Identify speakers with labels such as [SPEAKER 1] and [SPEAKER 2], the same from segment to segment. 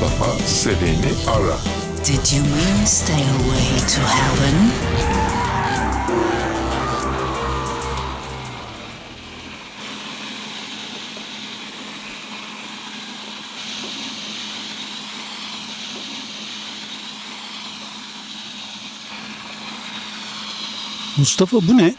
[SPEAKER 1] Mustafa seveni ara.
[SPEAKER 2] Did you mean stairway to heaven?
[SPEAKER 3] Mustafa bu ne?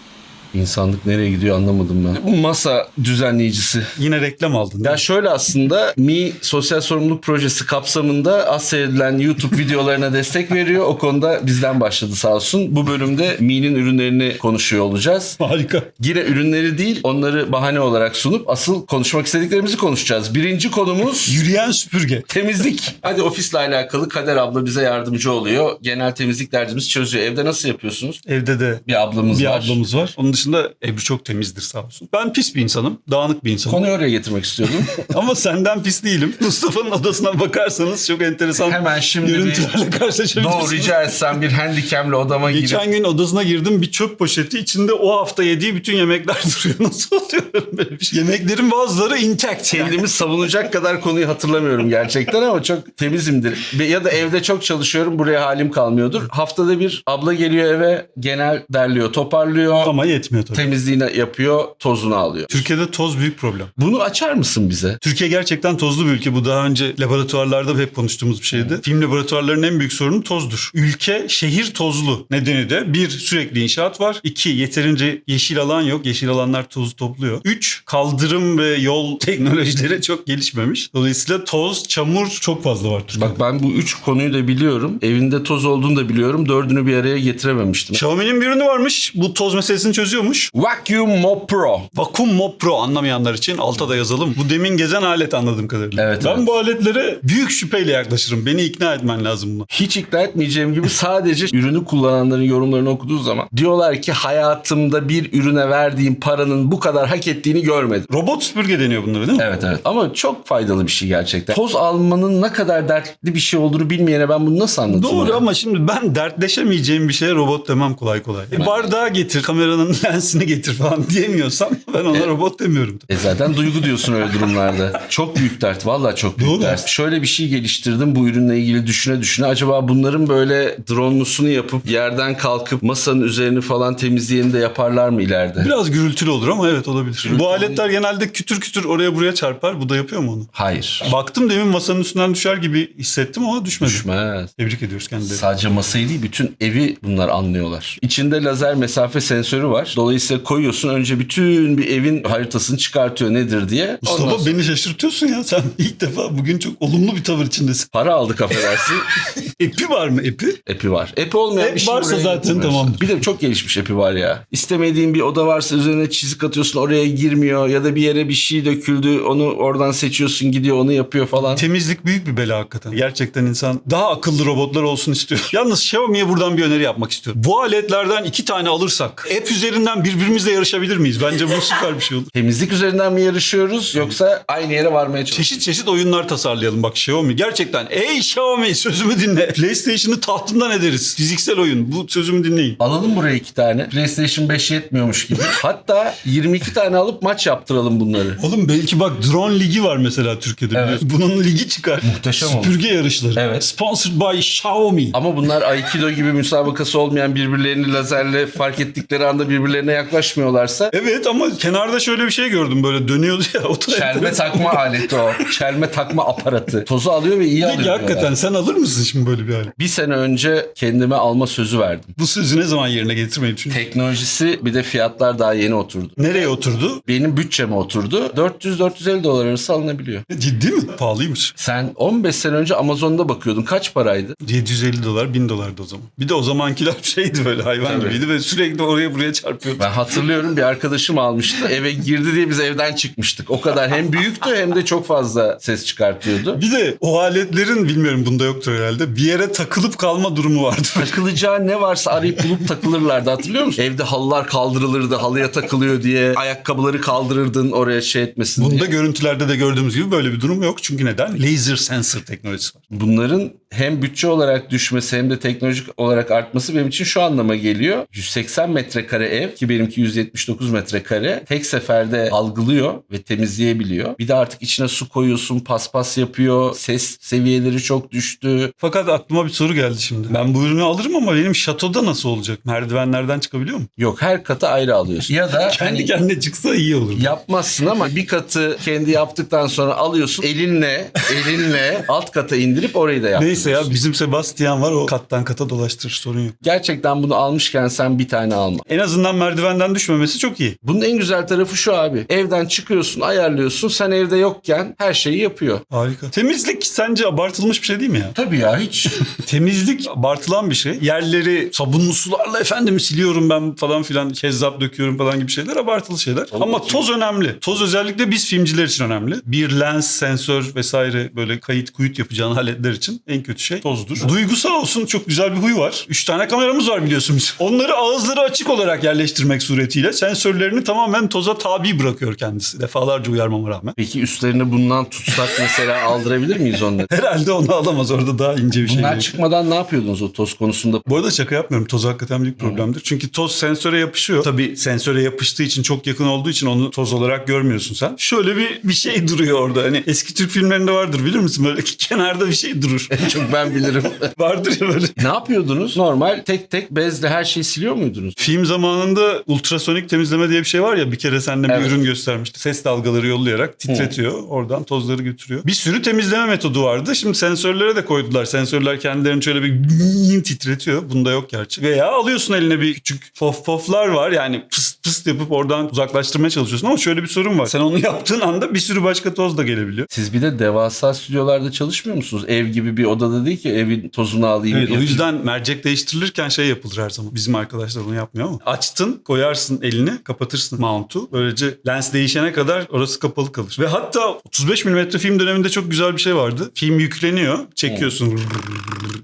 [SPEAKER 4] İnsanlık nereye gidiyor anlamadım ben. Bu masa düzenleyicisi.
[SPEAKER 3] Yine reklam aldın.
[SPEAKER 4] Ya şöyle aslında Mi Sosyal Sorumluluk Projesi kapsamında az seyredilen YouTube videolarına destek veriyor. O konuda bizden başladı sağ olsun. Bu bölümde Mi'nin ürünlerini konuşuyor olacağız.
[SPEAKER 3] Harika.
[SPEAKER 4] Yine ürünleri değil onları bahane olarak sunup asıl konuşmak istediklerimizi konuşacağız. Birinci konumuz
[SPEAKER 3] Yürüyen süpürge.
[SPEAKER 4] temizlik. Hadi ofisle alakalı Kader abla bize yardımcı oluyor. Genel temizlik derdimizi çözüyor. Evde nasıl yapıyorsunuz?
[SPEAKER 3] Evde de
[SPEAKER 4] Bir ablamız
[SPEAKER 3] bir
[SPEAKER 4] var.
[SPEAKER 3] ablamız var. Onun dışında Ebru çok temizdir sağ olsun. Ben pis bir insanım. Dağınık bir insanım.
[SPEAKER 4] Konuyu oraya getirmek istiyordum.
[SPEAKER 3] Ama senden pis değilim. Mustafa'nın odasına bakarsanız çok enteresan
[SPEAKER 4] Hemen şimdi
[SPEAKER 3] görüntülerle karşılaşabilirsiniz.
[SPEAKER 4] Doğru rica etsem bir handikemli odama girip
[SPEAKER 3] Geçen gün odasına girdim bir çöp poşeti içinde o hafta yediği bütün yemekler duruyor. Nasıl oluyor böyle bir şey? Yemeklerin bazıları intact. yani.
[SPEAKER 4] kendimi savunacak kadar konuyu hatırlamıyorum gerçekten ama çok temizimdir. Ya da evde çok çalışıyorum buraya halim kalmıyordur. Haftada bir abla geliyor eve genel derliyor, toparlıyor,
[SPEAKER 3] Ama yetmiyor tabii.
[SPEAKER 4] temizliğini yapıyor, tozunu alıyor.
[SPEAKER 3] Türkiye'de toz büyük problem.
[SPEAKER 4] Bunu açar mısın bize?
[SPEAKER 3] Türkiye gerçekten tozlu bir ülke. Bu daha önce laboratuvarlarda hep konuştuğumuz bir şeydi. Film laboratuvarlarının en büyük sorunu tozdur. Ülke şehir tozlu. Nedeni de bir sürekli inşaat var. İki yeterince yeşil alan yok. Yeşil alanlar tozu topluyor. Üç kaldırım ve yol teknolojileri çok gelişmemiş. Dolayısıyla toz, çamur çok fazla var Türkiye'de.
[SPEAKER 4] Bak ben bu üç konuyu da biliyorum. Evinde toz olduğunu da biliyorum. Dördünü bir araya getirememiştim.
[SPEAKER 3] Xiaomi'nin bir ürünü varmış. Bu toz meselesini çözüyormuş.
[SPEAKER 4] Vacuum Mop Pro.
[SPEAKER 3] Vakum Mop Pro anlamayanlar için alta da yazalım. Bu demin gezen alet anladığım kadarıyla.
[SPEAKER 4] Evet,
[SPEAKER 3] ben
[SPEAKER 4] evet.
[SPEAKER 3] bu aletlere büyük şüpheyle yaklaşırım. Beni ikna etmen lazım buna.
[SPEAKER 4] Hiç ikna etmeyeceğim gibi sadece ürünü kullananların yorumlarını okuduğu zaman diyorlar ki hayatımda bir ürüne verdiğim paranın bu kadar hak ettiğini görmedim.
[SPEAKER 3] Robot süpürge deniyor bunlara değil mi?
[SPEAKER 4] Evet evet ama çok faydalı bir şey gerçekten. Toz almanın ne kadar dertli bir şey olduğunu bilmeyene ben bunu nasıl anlatayım?
[SPEAKER 3] Doğru
[SPEAKER 4] ya?
[SPEAKER 3] ama şimdi ben dertleşemeyeceğim bir şeye robot demem kolay kolay. E, bardağı getir, kameranın lensini getir falan diyemiyorsam ben ona robot demiyorum.
[SPEAKER 4] E zaten duygu diyorsun öyle durumlarda. Çok büyük dert. Vallahi çok büyük
[SPEAKER 3] Doğru.
[SPEAKER 4] dert. Şöyle bir şey geliştirdim bu ürünle ilgili düşüne düşüne. Acaba bunların böyle dronelusunu yapıp yerden kalkıp masanın üzerini falan temizleyeni de yaparlar mı ileride?
[SPEAKER 3] Biraz gürültülü olur ama evet olabilir. Bu aletler genelde kütür kütür oraya buraya çarpar. Bu da yapıyor mu onu?
[SPEAKER 4] Hayır.
[SPEAKER 3] Baktım demin masanın üstünden düşer gibi hissettim ama düşmedi.
[SPEAKER 4] Düşmez.
[SPEAKER 3] Tebrik ediyoruz kendilerini.
[SPEAKER 4] Sadece masayı değil bütün evi bunlar anlıyorlar. İçinde lazer mesafe sensörü var. Dolayısıyla koyuyorsun önce bütün bir evin haritasını çıkartıyor nedir diye. Ondan
[SPEAKER 3] Mustafa
[SPEAKER 4] sonra
[SPEAKER 3] beni şaşırtıyorsun ya. Sen ilk defa bugün çok olumlu bir tavır içindesin.
[SPEAKER 4] para aldık affedersin.
[SPEAKER 3] Epi var mı epi?
[SPEAKER 4] Epi var. Epi olmayan
[SPEAKER 3] Ep
[SPEAKER 4] bir şey
[SPEAKER 3] varsa zaten tamamdır.
[SPEAKER 4] Bir de çok gelişmiş epi var ya. İstemediğin bir oda varsa üzerine çizik atıyorsun oraya girmiyor ya da bir yere bir şey döküldü onu oradan seçiyorsun gidiyor onu yapıyor falan.
[SPEAKER 3] Temizlik büyük bir bela hakikaten. Gerçekten insan daha akıllı robotlar olsun istiyor. Yalnız Xiaomi'ye buradan bir öneri yapmak istiyorum. Bu aletlerden iki tane alırsak app üzerinden birbirimizle yarışabilir miyiz? Bence bu süper bir şey olur.
[SPEAKER 4] Temizlik üzerinden mi yarışıyoruz yoksa aynı yere varmaya çalışıyoruz?
[SPEAKER 3] Çeşit çeşit oyunlar tasarlayalım bak Xiaomi. Gerçekten ey Xiaomi sözümü dinle. PlayStation'ı tahtından ederiz. Fiziksel oyun. Bu sözümü dinleyin.
[SPEAKER 4] Alalım buraya iki tane. PlayStation 5 yetmiyormuş gibi. Hatta 22 tane alıp maç yaptıralım bunları.
[SPEAKER 3] Oğlum belki bak drone ligi var mesela Türkiye'de
[SPEAKER 4] Evet.
[SPEAKER 3] biliyorsun. Bunun ligi çıkar.
[SPEAKER 4] Muhteşem olur.
[SPEAKER 3] Süpürge yarışları.
[SPEAKER 4] Evet.
[SPEAKER 3] Sponsored by Xiaomi.
[SPEAKER 4] Ama bunlar Aikido gibi müsabakası olmayan birbirlerini lazerle fark ettikleri anda birbirlerine yaklaşmıyorlarsa
[SPEAKER 3] Evet ama kenarda şöyle bir şey gördüm böyle dönüyordu ya. O
[SPEAKER 4] çelme takma aleti o. Çelme takma aparatı. Tozu alıyor ve iyi alıyor.
[SPEAKER 3] Peki hakikaten sen alır mısın şimdi böyle bir alet?
[SPEAKER 4] Bir sene önce kendime alma sözü verdim.
[SPEAKER 3] Bu sözü ne zaman yerine getirmeyi düşünüyorsun?
[SPEAKER 4] Teknolojisi bir de fiyatlar daha yeni oturdu.
[SPEAKER 3] Nereye oturdu?
[SPEAKER 4] Benim bütçeme oturdu. 400-450 dolar arası alınabiliyor.
[SPEAKER 3] Ciddi mi? Pahalıymış.
[SPEAKER 4] Sen 15 sene önce Amazon'da bakıyordun. Kaç paraydı?
[SPEAKER 3] 750 dolar 1000 dolardı o zaman. Bir de o zamankiler şeydi böyle hayvan
[SPEAKER 4] Tabii.
[SPEAKER 3] gibiydi ve sürekli oraya buraya çarpıyordu.
[SPEAKER 4] Ben hatırlıyorum bir arkadaşım almıştı. Eve girdi diye biz evden çıkmıştık. O kadar hem büyüktü hem de çok fazla ses çıkartıyordu.
[SPEAKER 3] Bir de o aletlerin bilmiyorum bunda yoktur herhalde. Bir yere takılıp kalma durumu vardı.
[SPEAKER 4] Takılacağı ne varsa arayıp bulup takılırlardı hatırlıyor musun? Evde halılar kaldırılırdı halıya takılıyor diye ayakkabıları kaldırırdın oraya şey etmesin
[SPEAKER 3] Bunda
[SPEAKER 4] diye.
[SPEAKER 3] görüntülerde de gördüğümüz gibi böyle bir durum yok. Çünkü neden? Laser sensor teknolojisi var.
[SPEAKER 4] Bunların hem bütçe olarak düşmesi hem de teknolojik olarak artması benim için şu anlama geliyor. 180 metrekare ev ki benimki 179 metrekare tek seferde algılıyor ve temizleyebiliyor. Bir de artık içine su koyuyorsun, paspas yapıyor, ses seviyeleri çok düştü.
[SPEAKER 3] Fakat aklıma bir soru geldi şimdi. Ben bu ürünü alırım ama benim şatoda nasıl olacak? Merdivenlerden çıkabiliyor mu?
[SPEAKER 4] Yok her katı ayrı alıyorsun. Ya da
[SPEAKER 3] Kendi
[SPEAKER 4] hani
[SPEAKER 3] kendine çıksa iyi olur.
[SPEAKER 4] yapmazsın ama bir katı kendi yaptıktan sonra alıyorsun elinle elinle alt kata indirip orayı da yaptırıyorsun.
[SPEAKER 3] Neyse ya bizim Sebastian var o kattan kata dolaştırır sorun yok.
[SPEAKER 4] Gerçekten bunu almışken sen bir tane alma.
[SPEAKER 3] En azından merdivenden düşmemesi çok iyi.
[SPEAKER 4] Bunun en güzel tarafı şu abi. Evden çıkıyorsun, ayarlıyorsun. Sen evde yokken her şeyi yapıyor.
[SPEAKER 3] Harika. Temizlik sence abartılmış bir şey değil mi ya?
[SPEAKER 4] Tabii ya hiç.
[SPEAKER 3] Temizlik abartılan bir şey. Yerleri sabunlu sularla efendim siliyorum ben falan filan kezzap döküyorum falan gibi şeyler abartılı şeyler. Ama toz önemli. Toz özellikle biz filmciler için önemli. Bir lens, sensör vesaire böyle kayıt kuyut yapacağın aletler için en kötü şey tozdur. Duygusal olsun çok güzel bir huyu var. Üç tane kameramız var biliyorsun biz. Onları ağızları açık olarak yerleştirmek suretiyle sensörlerini tamamen toza tabi bırakıyor kendisi. Defalarca uyarmama rağmen.
[SPEAKER 4] Peki üstlerini bundan tutsak mesela aldırabilir miyiz onları?
[SPEAKER 3] Herhalde onu alamaz orada daha ince bir şey.
[SPEAKER 4] Bunlar çıkmadan ne yapıyordunuz o toz konusunda?
[SPEAKER 3] Bu arada şaka yapmıyorum. Toz hakikaten büyük problemdir. Çünkü toz sensöre yapışıyor. Tabii sensöre yapıştığı için çok yakın olduğu için onu toz olarak görmüyorsun sen. Şöyle bir bir şey duruyor orada. Hani eski Türk filmlerinde vardır bilir misin? Böyle kenarda bir şey durur.
[SPEAKER 4] Çok ben bilirim.
[SPEAKER 3] vardır ya böyle.
[SPEAKER 4] ne yapıyordunuz? Normal tek tek bezle her şeyi siliyor muydunuz?
[SPEAKER 3] Film zamanında ultrasonik temizleme diye bir şey var ya bir kere sende bir
[SPEAKER 4] Evet.
[SPEAKER 3] ürün göstermişti. Ses dalgaları yollayarak titretiyor. Oradan tozları götürüyor. Bir sürü temizleme metodu vardı. Şimdi sensörlere de koydular. Sensörler kendilerini şöyle bir titretiyor. Bunda yok gerçi. Veya alıyorsun eline bir küçük fof poflar var. Yani pıst pıst yapıp oradan uzaklaştırmaya çalışıyorsun. Ama şöyle bir sorun var. Sen onu yaptığın anda bir sürü başka toz da gelebiliyor.
[SPEAKER 4] Siz bir de devasa stüdyolarda çalışmıyor musunuz? Ev gibi bir odada değil ki evin tozunu alayım.
[SPEAKER 3] Evet, o
[SPEAKER 4] yapayım.
[SPEAKER 3] yüzden mercek değiştirilirken şey yapılır her zaman. Bizim arkadaşlar onu yapmıyor ama. Açtın, koyarsın elini, kapatırsın mount'u. Böylece lens değişene kadar orası kapalı kalır. Ve hatta 35 mm film döneminde çok güzel bir şey vardı. Film yükleniyor, çekiyorsun.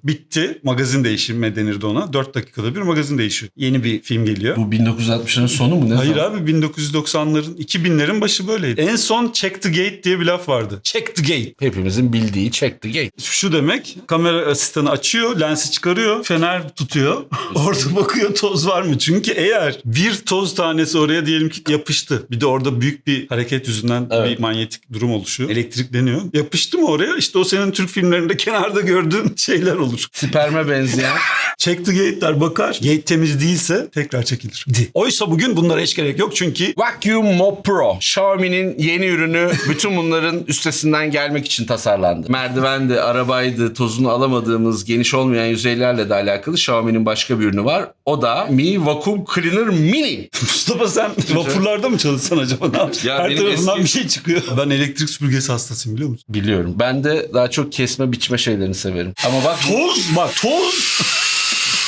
[SPEAKER 3] Bitti. Magazin değişimi denirdi ona. 4 dakikada bir magazin değişiyor. Yeni bir film geliyor.
[SPEAKER 4] Bu 1960'ların sonu mu? Ne
[SPEAKER 3] Hayır
[SPEAKER 4] zaman?
[SPEAKER 3] abi 1990'ların 2000'lerin başı böyleydi. En son check the gate diye bir laf vardı. Check the gate.
[SPEAKER 4] Hepimizin bildiği check the gate.
[SPEAKER 3] Şu demek kamera asistanı açıyor, lensi çıkarıyor, fener tutuyor. Orada bakıyor toz var mı? Çünkü eğer bir toz tanesi oraya diyelim ki yapıştı. Bir de orada büyük bir hareket yüzünden
[SPEAKER 4] Evet.
[SPEAKER 3] bir manyetik durum oluşuyor. Elektrikleniyor. Yapıştı mı oraya? İşte o senin Türk filmlerinde kenarda gördüğün şeyler olur.
[SPEAKER 4] Sperme benzeyen.
[SPEAKER 3] Check the gate'ler bakar. Gate temiz değilse tekrar çekilir. Di. Oysa bugün bunlara hiç gerek yok çünkü
[SPEAKER 4] Vacuum Mop Pro. Xiaomi'nin yeni ürünü bütün bunların üstesinden gelmek için tasarlandı. Merdivendi, arabaydı, tozunu alamadığımız geniş olmayan yüzeylerle de alakalı Xiaomi'nin başka bir ürünü var. O da Mi Vacuum Cleaner Mini.
[SPEAKER 3] Mustafa sen vapurlarda mı çalışsan acaba ne?
[SPEAKER 4] Ya
[SPEAKER 3] Her tarafından
[SPEAKER 4] eski-
[SPEAKER 3] bir şey çıkıyor. Ben elektrik süpürgesi hastasıyım biliyor musun?
[SPEAKER 4] Biliyorum. Ben de daha çok kesme biçme şeylerini severim. Ama bak
[SPEAKER 3] Toz bak toz.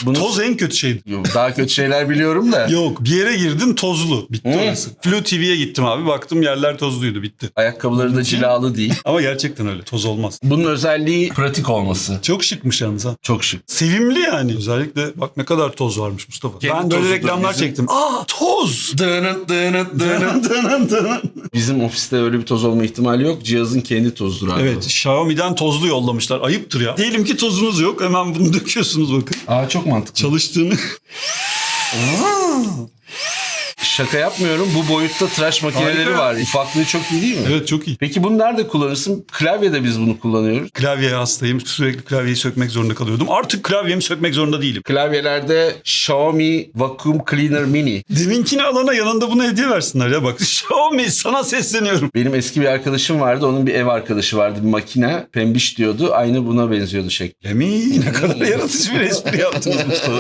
[SPEAKER 4] Bunu
[SPEAKER 3] Toz en kötü şeydi.
[SPEAKER 4] Yok, daha kötü şeyler biliyorum da.
[SPEAKER 3] Yok bir yere girdin tozlu. Bitti
[SPEAKER 4] Hı.
[SPEAKER 3] orası. Flu TV'ye gittim abi. Baktım yerler tozluydu. Bitti.
[SPEAKER 4] Ayakkabıları da cilalı değil.
[SPEAKER 3] Ama gerçekten öyle. Toz olmaz.
[SPEAKER 4] Bunun özelliği pratik olması.
[SPEAKER 3] Çok şıkmış yalnız ha.
[SPEAKER 4] Çok şık.
[SPEAKER 3] Sevimli yani. Özellikle bak ne kadar toz varmış Mustafa.
[SPEAKER 4] Kendi
[SPEAKER 3] ben böyle reklamlar
[SPEAKER 4] bizim.
[SPEAKER 3] çektim. Aa toz.
[SPEAKER 4] Dönüt dönüt dönüt.
[SPEAKER 3] Dının dının.
[SPEAKER 4] Bizim ofiste öyle bir toz olma ihtimali yok. Cihazın kendi tozdur abi.
[SPEAKER 3] evet Xiaomi'den tozlu yollamışlar. Ayıptır ya. Diyelim ki tozunuz yok. Hemen bunu döküyorsunuz bakın.
[SPEAKER 4] Aa çok mantıklı.
[SPEAKER 3] Çalıştığını.
[SPEAKER 4] Şaka yapmıyorum. Bu boyutta tıraş makineleri
[SPEAKER 3] Harika.
[SPEAKER 4] var. Ufaklığı çok iyi değil mi?
[SPEAKER 3] evet çok iyi.
[SPEAKER 4] Peki bunu nerede kullanırsın? Klavyede biz bunu kullanıyoruz.
[SPEAKER 3] Klavyeye hastayım. Sürekli klavyeyi sökmek zorunda kalıyordum. Artık klavyemi sökmek zorunda değilim.
[SPEAKER 4] Klavyelerde Xiaomi Vacuum Cleaner Mini.
[SPEAKER 3] Deminkini alana yanında bunu hediye versinler ya bak. Xiaomi sana sesleniyorum.
[SPEAKER 4] Benim eski bir arkadaşım vardı. Onun bir ev arkadaşı vardı. Bir makine. Pembiş diyordu. Aynı buna benziyordu şekli.
[SPEAKER 3] Emi ne kadar yaratıcı bir espri yaptınız Mustafa.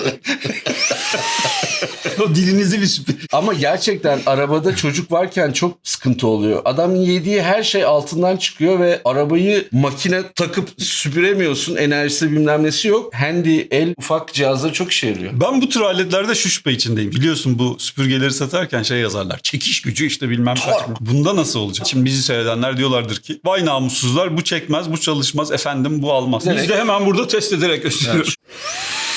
[SPEAKER 3] o dilinizi bir süpür.
[SPEAKER 4] Ama gerçekten arabada çocuk varken çok sıkıntı oluyor. Adamın yediği her şey altından çıkıyor ve arabayı makine takıp süpüremiyorsun. Enerjisi bilmem nesi yok. Handy el ufak cihazları çok işe yarıyor.
[SPEAKER 3] Ben bu tür aletlerde şu şüphe içindeyim. Biliyorsun bu süpürgeleri satarken şey yazarlar. Çekiş gücü işte bilmem kaç. Bunda nasıl olacak? Şimdi bizi seyredenler diyorlardır ki vay namussuzlar bu çekmez bu çalışmaz efendim bu almaz. Biz de hemen burada test ederek gösteriyoruz.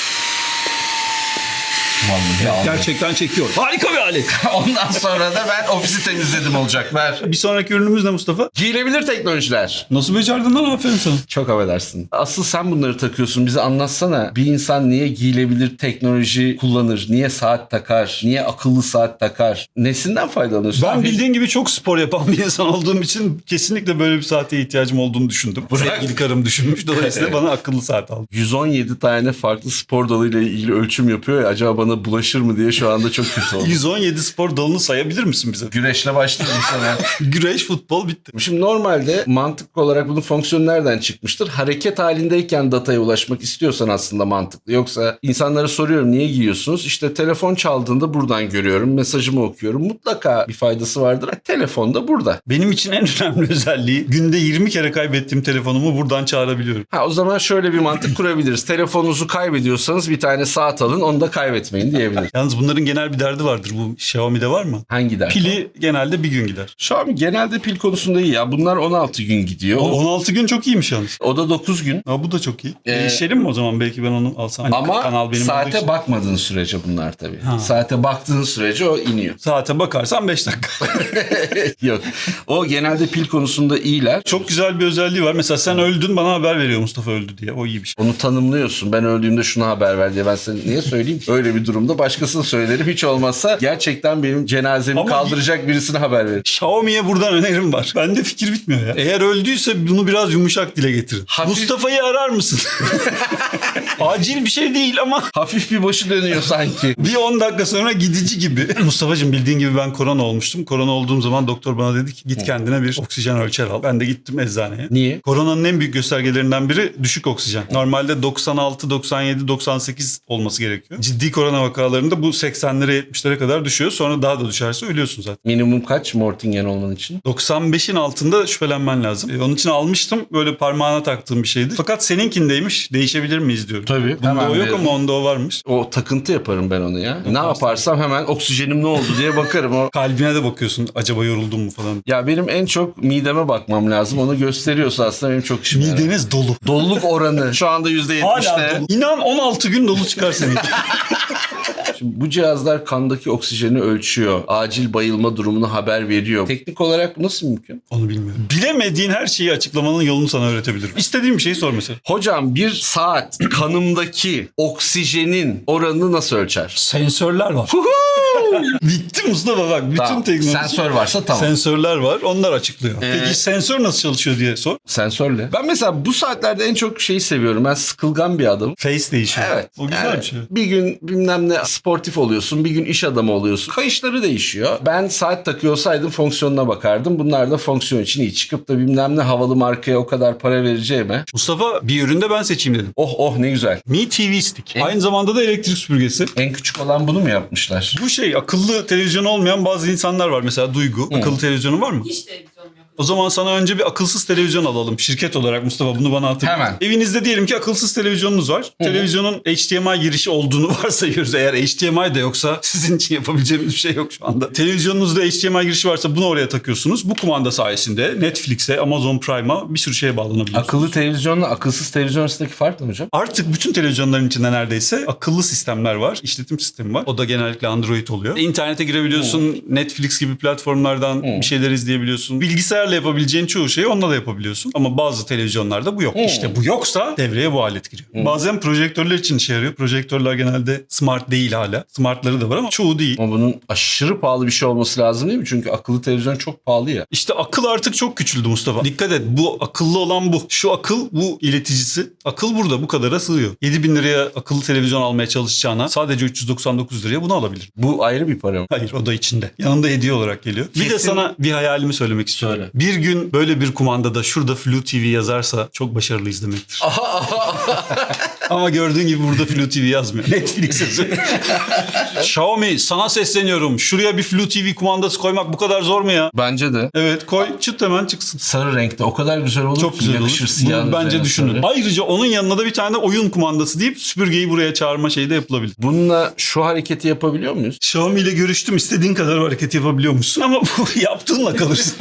[SPEAKER 4] Vallahi aldım.
[SPEAKER 3] Gerçekten çekiyor. Harika bir alet.
[SPEAKER 4] Ondan sonra da ben ofisi temizledim olacak. Ver.
[SPEAKER 3] bir sonraki ürünümüz ne Mustafa?
[SPEAKER 4] Giyilebilir teknolojiler.
[SPEAKER 3] Nasıl becerdin lan aferin sana.
[SPEAKER 4] Çok affedersin. Asıl sen bunları takıyorsun. Bize anlatsana. Bir insan niye giyilebilir teknoloji kullanır? Niye saat takar? Niye akıllı saat takar? Nesinden faydalanıyorsun?
[SPEAKER 3] Ben
[SPEAKER 4] Abi,
[SPEAKER 3] bildiğin gibi çok spor yapan bir insan olduğum için kesinlikle böyle bir saate ihtiyacım olduğunu düşündüm.
[SPEAKER 4] Bırak.
[SPEAKER 3] Sevgili karım düşünmüş. Dolayısıyla bana akıllı saat aldı.
[SPEAKER 4] 117 tane farklı spor dalıyla ilgili ölçüm yapıyor ya acaba bana bulaşır mı diye şu anda çok kötü oldu.
[SPEAKER 3] 117 spor dalını sayabilir misin bize?
[SPEAKER 4] Güreşle başladım sana.
[SPEAKER 3] Güreş, futbol bitti.
[SPEAKER 4] Şimdi normalde mantık olarak bunun fonksiyonu nereden çıkmıştır? Hareket halindeyken dataya ulaşmak istiyorsan aslında mantıklı. Yoksa insanlara soruyorum niye giyiyorsunuz? İşte telefon çaldığında buradan görüyorum, mesajımı okuyorum. Mutlaka bir faydası vardır. Ha, telefon da burada.
[SPEAKER 3] Benim için en önemli özelliği günde 20 kere kaybettiğim telefonumu buradan çağırabiliyorum.
[SPEAKER 4] Ha o zaman şöyle bir mantık kurabiliriz. Telefonunuzu kaybediyorsanız bir tane saat alın, onu da kaybetmeyin diyebiliriz.
[SPEAKER 3] Yalnız bunların genel bir derdi vardır. Bu Xiaomi'de var mı?
[SPEAKER 4] Hangi ders?
[SPEAKER 3] Pili genelde bir gün gider.
[SPEAKER 4] Xiaomi genelde pil konusunda iyi ya. Bunlar 16 gün gidiyor.
[SPEAKER 3] O
[SPEAKER 4] O,
[SPEAKER 3] 16 gün çok iyiymiş yalnız.
[SPEAKER 4] o da 9 gün.
[SPEAKER 3] Aa, bu da çok iyi.
[SPEAKER 4] Ee,
[SPEAKER 3] Değişelim mi o zaman? Belki ben onu alsam. Hani
[SPEAKER 4] Ama
[SPEAKER 3] kanal benim
[SPEAKER 4] saate
[SPEAKER 3] için.
[SPEAKER 4] bakmadığın sürece bunlar tabii.
[SPEAKER 3] Ha.
[SPEAKER 4] Saate baktığın sürece o iniyor.
[SPEAKER 3] Saate bakarsan 5 dakika.
[SPEAKER 4] Yok. O genelde pil konusunda iyiler.
[SPEAKER 3] çok güzel bir özelliği var. Mesela sen öldün bana haber veriyor Mustafa öldü diye. O iyi bir şey.
[SPEAKER 4] Onu tanımlıyorsun. Ben öldüğümde şunu haber ver diye ben sana niye söyleyeyim? Öyle bir durumda başkasını söylerim. Hiç olmazsa gerçekten benim cenazemi
[SPEAKER 3] Ama-
[SPEAKER 4] kaldıracak birisine haber verir.
[SPEAKER 3] Xiaomi'ye buradan önerim var. Bende fikir bitmiyor ya. Eğer öldüyse bunu biraz yumuşak dile getirin.
[SPEAKER 4] Hafif-
[SPEAKER 3] Mustafa'yı arar mısın? Acil bir şey değil ama
[SPEAKER 4] Hafif bir başı dönüyor sanki.
[SPEAKER 3] bir 10 dakika sonra gidici gibi. Mustafa'cığım bildiğin gibi ben korona olmuştum. Korona olduğum zaman doktor bana dedi ki git kendine bir oksijen ölçer al. Ben de gittim eczaneye.
[SPEAKER 4] Niye?
[SPEAKER 3] Koronanın en büyük göstergelerinden biri düşük oksijen. Normalde 96, 97, 98 olması gerekiyor. Ciddi korona vakalarında bu 80'lere 70'lere kadar düşüyor. Sonra daha da düşerse ölüyorsun zaten.
[SPEAKER 4] Minimum kaç Mortingen olman için?
[SPEAKER 3] 95'in altında şüphelenmen lazım. E, onun için almıştım. Böyle parmağına taktığım bir şeydi. Fakat seninkindeymiş. Değişebilir miyiz diyorum.
[SPEAKER 4] Tabii.
[SPEAKER 3] Bunda
[SPEAKER 4] Hemen
[SPEAKER 3] o yok
[SPEAKER 4] veririm.
[SPEAKER 3] ama onda o varmış.
[SPEAKER 4] O takıntı yaparım ben onu ya. Ne yaparsam hemen oksijenim ne oldu diye bakarım. O
[SPEAKER 3] Kalbine de bakıyorsun. Acaba yoruldum mu falan.
[SPEAKER 4] ya benim en çok mideme bakmam lazım. Onu gösteriyorsa aslında benim çok işim yarar.
[SPEAKER 3] Mideniz dolu.
[SPEAKER 4] Doluluk oranı şu anda %70'te.
[SPEAKER 3] Hala dolu. İnan 16 gün dolu çıkar senin.
[SPEAKER 4] Şimdi bu cihazlar kandaki oksijeni ölçüyor. Acil bayılma durumunu haber veriyor. Teknik olarak nasıl mümkün?
[SPEAKER 3] Onu bilmiyorum. Bilemediğin her şeyi açıklamanın yolunu sana öğretebilirim. İstediğin bir şeyi sor mesela.
[SPEAKER 4] Hocam bir saat kanımdaki oksijenin oranını nasıl ölçer?
[SPEAKER 3] Sensörler var. Bitti Mustafa bak. Bütün
[SPEAKER 4] Tamam,
[SPEAKER 3] teknoloji.
[SPEAKER 4] Sensör varsa tamam.
[SPEAKER 3] Sensörler var. Onlar açıklıyor.
[SPEAKER 4] Ee,
[SPEAKER 3] Peki sensör nasıl çalışıyor diye sor.
[SPEAKER 4] Sensörle. Ben mesela bu saatlerde en çok şeyi seviyorum. Ben sıkılgan bir adamım.
[SPEAKER 3] Face değişiyor.
[SPEAKER 4] Evet.
[SPEAKER 3] O güzel
[SPEAKER 4] yani
[SPEAKER 3] bir şey.
[SPEAKER 4] Bir gün bilmem ne sportif oluyorsun. Bir gün iş adamı oluyorsun. Kayışları değişiyor. Ben saat takıyorsaydım fonksiyonuna bakardım. Bunlar da fonksiyon için iyi. Çıkıp da bilmem ne havalı markaya o kadar para vereceğime.
[SPEAKER 3] Mustafa bir üründe ben seçeyim dedim.
[SPEAKER 4] Oh oh ne güzel.
[SPEAKER 3] Mi TV Stick.
[SPEAKER 4] En-
[SPEAKER 3] Aynı zamanda da elektrik süpürgesi.
[SPEAKER 4] En küçük olan bunu mu yapmışlar?
[SPEAKER 3] Bu şey akıllı televizyon olmayan bazı insanlar var. Mesela Duygu. Akıllı televizyonu var mı?
[SPEAKER 5] Hiç yok.
[SPEAKER 3] O zaman sana önce bir akılsız televizyon alalım. Şirket olarak Mustafa bunu bana hatırlat.
[SPEAKER 4] Hemen.
[SPEAKER 3] Evinizde diyelim ki akılsız televizyonunuz var. Televizyonun HDMI girişi olduğunu varsayıyoruz. Eğer HDMI de yoksa sizin için yapabileceğimiz bir şey yok şu anda. Televizyonunuzda HDMI girişi varsa bunu oraya takıyorsunuz. Bu kumanda sayesinde Netflix'e, Amazon Prime'a bir sürü şeye bağlanabiliyorsunuz.
[SPEAKER 4] Akıllı televizyonla akılsız televizyon arasındaki fark ne hocam?
[SPEAKER 3] Artık bütün televizyonların içinde neredeyse akıllı sistemler var. İşletim sistemi var. O da genellikle Android oluyor. İnternete girebiliyorsun. Netflix gibi platformlardan bir şeyler izleyebiliyorsun. Bilgisayarla yapabileceğin çoğu şeyi onunla da yapabiliyorsun. Ama bazı televizyonlarda bu yok. İşte bu yoksa devreye bu alet giriyor. Bazen projektörler için işe yarıyor. Projektörler genelde smart değil hala. Smartları da var ama çoğu değil.
[SPEAKER 4] Ama bunun aşırı pahalı bir şey olması lazım değil mi? Çünkü akıllı televizyon çok pahalı ya.
[SPEAKER 3] İşte akıl artık çok küçüldü Mustafa. Dikkat et bu akıllı olan bu. Şu akıl bu ileticisi. Akıl burada bu kadara sığıyor. 7000 liraya akıllı televizyon almaya çalışacağına sadece 399 liraya bunu alabilir.
[SPEAKER 4] Bu ayrı bir para mı?
[SPEAKER 3] Hayır o da içinde. Yanında hediye olarak geliyor. Bir de
[SPEAKER 4] Kesin-
[SPEAKER 3] sana bir hayalimi söylemek istiyorum.
[SPEAKER 4] Söyle.
[SPEAKER 3] Bir gün böyle bir kumandada şurada Flu TV yazarsa çok başarılıyız demektir. Ama gördüğün gibi burada Flu TV yazmıyor. Netflix yazıyor. Xiaomi sana sesleniyorum. Şuraya bir Flu TV kumandası koymak bu kadar zor mu ya?
[SPEAKER 4] Bence de.
[SPEAKER 3] Evet koy çıt hemen çıksın.
[SPEAKER 4] Sarı renkte o kadar güzel olur
[SPEAKER 3] Çok
[SPEAKER 4] ki
[SPEAKER 3] güzel olur.
[SPEAKER 4] yakışır siyahın
[SPEAKER 3] Bunu bence düşünün.
[SPEAKER 4] sarı.
[SPEAKER 3] Ayrıca onun yanına da bir tane oyun kumandası deyip süpürgeyi buraya çağırma şeyi de yapılabilir.
[SPEAKER 4] Bununla şu hareketi yapabiliyor muyuz?
[SPEAKER 3] Xiaomi ile görüştüm. istediğin kadar hareket yapabiliyor musun? Ama bu yaptığınla kalırsın.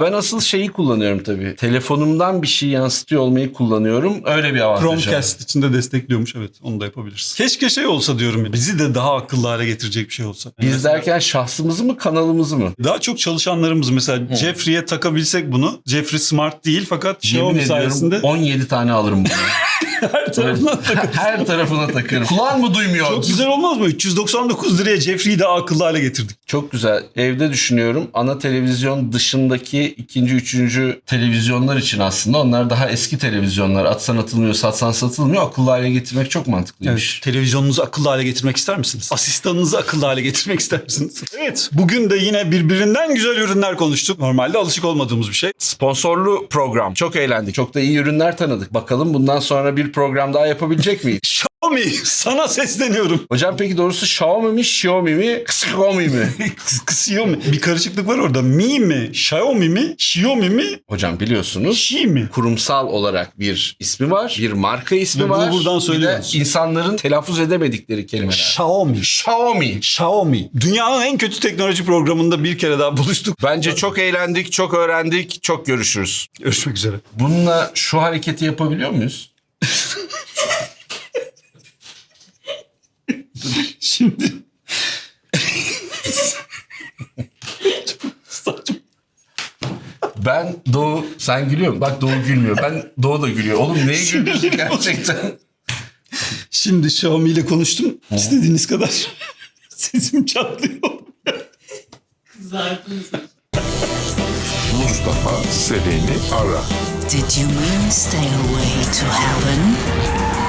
[SPEAKER 4] Ben asıl şeyi kullanıyorum tabii. Telefonumdan bir şey yansıtıyor olmayı kullanıyorum. Öyle bir avantajı. var.
[SPEAKER 3] Basit içinde destekliyormuş. Evet onu da yapabiliriz. Keşke şey olsa diyorum. Bizi de daha akıllı hale getirecek bir şey olsa.
[SPEAKER 4] Biz derken şahsımızı mı kanalımızı mı?
[SPEAKER 3] daha çok çalışanlarımız mesela Jeffrey'e takabilsek bunu. Jeffrey smart değil fakat Xiaomi sayesinde
[SPEAKER 4] 17 tane alırım bunu.
[SPEAKER 3] her tarafına takar.
[SPEAKER 4] Her tarafına takarım. Kulağın mı duymuyor?
[SPEAKER 3] Çok güzel olmaz mı? 399 liraya Jeffrey'i daha akıllı hale getirdik.
[SPEAKER 4] Çok güzel. Evde düşünüyorum. Ana televizyon dışındaki ikinci, üçüncü televizyonlar için aslında onlar daha eski televizyonlar. Atsan atılmıyor, satsan satılmıyor. Akıllı hale getirmek çok mantıklıymış.
[SPEAKER 3] Televizyonunuzu akıllı hale getirmek ister misiniz? Asistanınızı akıllı hale getirmek ister misiniz? Evet. Bugün de yine birbirinden güzel ürünler konuştuk. Normalde alışık olmadığımız bir şey.
[SPEAKER 4] Sponsorlu program. Çok eğlendik. Çok da iyi ürünler tanıdık. Bakalım bundan sonra bir program daha yapabilecek miyiz?
[SPEAKER 3] Xiaomi sana sesleniyorum.
[SPEAKER 4] Hocam peki doğrusu Xiaomi mi, Xiaomi mi, Xiaomi mi?
[SPEAKER 3] Xiaomi. Bir karışıklık var orada. Mi mi? Xiaomi mi? Xiaomi mi?
[SPEAKER 4] Hocam biliyorsunuz
[SPEAKER 3] Xi mi?
[SPEAKER 4] kurumsal olarak bir ismi var. Bir marka ismi
[SPEAKER 3] bunu
[SPEAKER 4] var.
[SPEAKER 3] buradan
[SPEAKER 4] Bir de
[SPEAKER 3] söylüyoruz.
[SPEAKER 4] insanların telaffuz edemedikleri kelimeler.
[SPEAKER 3] Xiaomi.
[SPEAKER 4] Xiaomi.
[SPEAKER 3] Xiaomi. Dünyanın en kötü teknoloji programında bir kere daha buluştuk.
[SPEAKER 4] Bence çok eğlendik, çok öğrendik, çok görüşürüz.
[SPEAKER 3] Görüşmek üzere.
[SPEAKER 4] Bununla şu hareketi yapabiliyor muyuz?
[SPEAKER 3] Şimdi...
[SPEAKER 4] Ben Doğu, sen gülüyor musun? Bak Doğu gülmüyor. Ben Doğu da gülüyor. Oğlum neye gülüyorsun gerçekten?
[SPEAKER 3] Şimdi Xiaomi ile konuştum. İstediğiniz kadar. Sesim çatlıyor.
[SPEAKER 1] Mustafa ara.
[SPEAKER 2] Did you mean stay away to heaven?